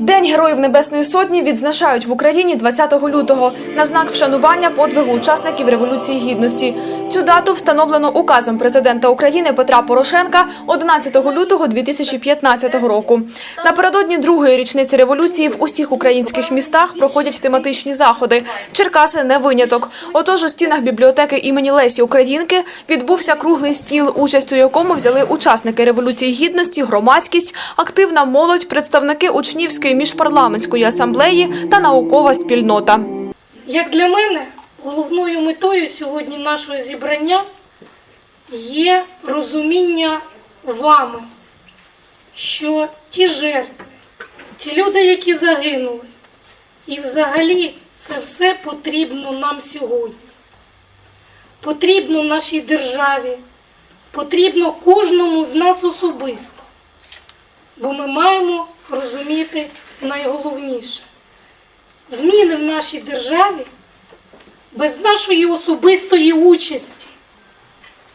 День Героїв Небесної Сотні відзначають в Україні 20 лютого на знак вшанування подвигу учасників Революції Гідності. Цю дату встановлено указом президента України Петра Порошенка 11 лютого 2015 року. Напередодні другої річниці революції в усіх українських містах проходять тематичні заходи. Черкаси не виняток. Отож, у стінах бібліотеки імені Лесі Українки відбувся круглий стіл, участь у якому взяли учасники Революції Гідності, громадськість, активна молодь, представники учнівської міжпарламентської асамблеї та наукова спільнота. Як для мене, головною метою сьогодні нашого зібрання є розуміння вами, що ті жертви, ті люди, які загинули, і взагалі це все потрібно нам сьогодні. Потрібно нашій державі, потрібно кожному з нас особисто. Бо ми маємо розуміти найголовніше. Зміни в нашій державі без нашої особистої участі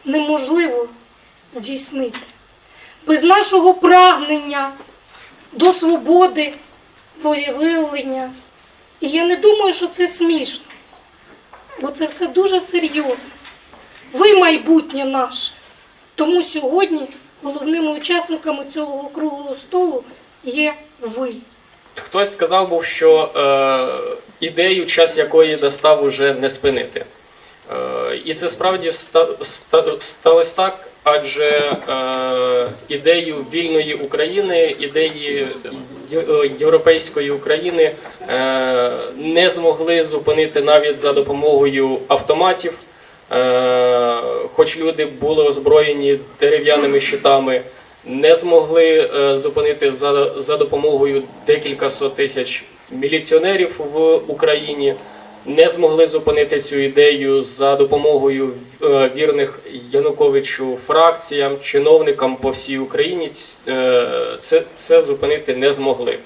неможливо здійснити. Без нашого прагнення до свободи, волевиявлення. І я не думаю, що це смішно, бо це все дуже серйозно. Ви майбутнє наше. Тому сьогодні головними учасниками цього круглого столу є ви. Хтось сказав був, що е, ідею, час якої настав уже не спинити. Е, і це справді ста, ста, сталося так, адже е, ідею вільної України, ідеї е, європейської України е, не змогли зупинити навіть за допомогою автоматів. Е, хоч люди були озброєні дерев'яними щитами, не змогли е, зупинити за, за допомогою декілька сот тисяч міліціонерів в Україні, не змогли зупинити цю ідею за допомогою е, вірних Януковичу фракціям, чиновникам по всій Україні. Це, це зупинити не змогли.